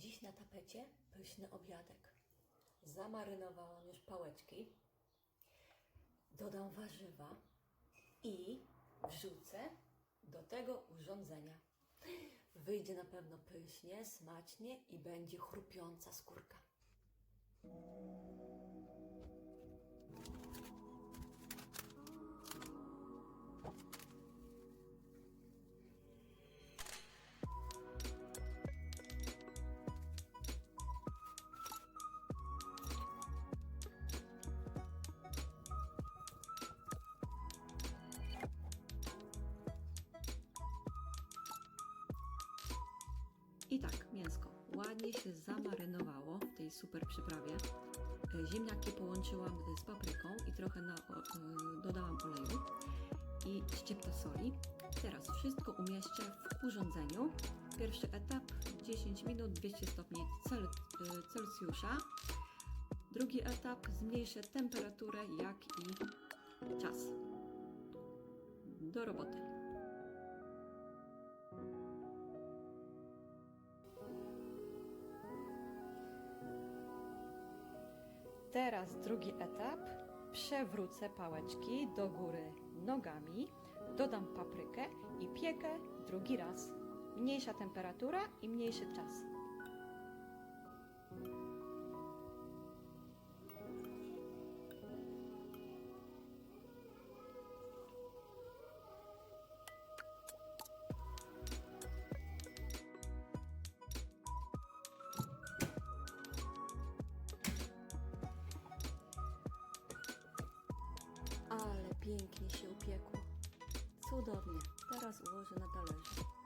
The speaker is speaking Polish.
Dziś na tapecie pyszny obiadek. Zamarynowałam już pałeczki. Dodam warzywa i wrzucę do tego urządzenia. Wyjdzie na pewno pysznie, smacznie i będzie chrupiąca skórka. I tak, mięsko ładnie się zamarynowało w tej super przyprawie. E, Ziemniaki połączyłam z papryką i trochę na, o, e, dodałam oleju i szczypta soli. Teraz wszystko umieszczę w urządzeniu. Pierwszy etap 10 minut 200 stopni Cel, e, Celsjusza. Drugi etap zmniejszę temperaturę jak i czas. Do roboty. Teraz drugi etap. Przewrócę pałeczki do góry nogami, dodam paprykę i piekę drugi raz. Mniejsza temperatura i mniejszy czas. Pięknie się upiekło. Cudownie. Teraz ułożę na talerzu.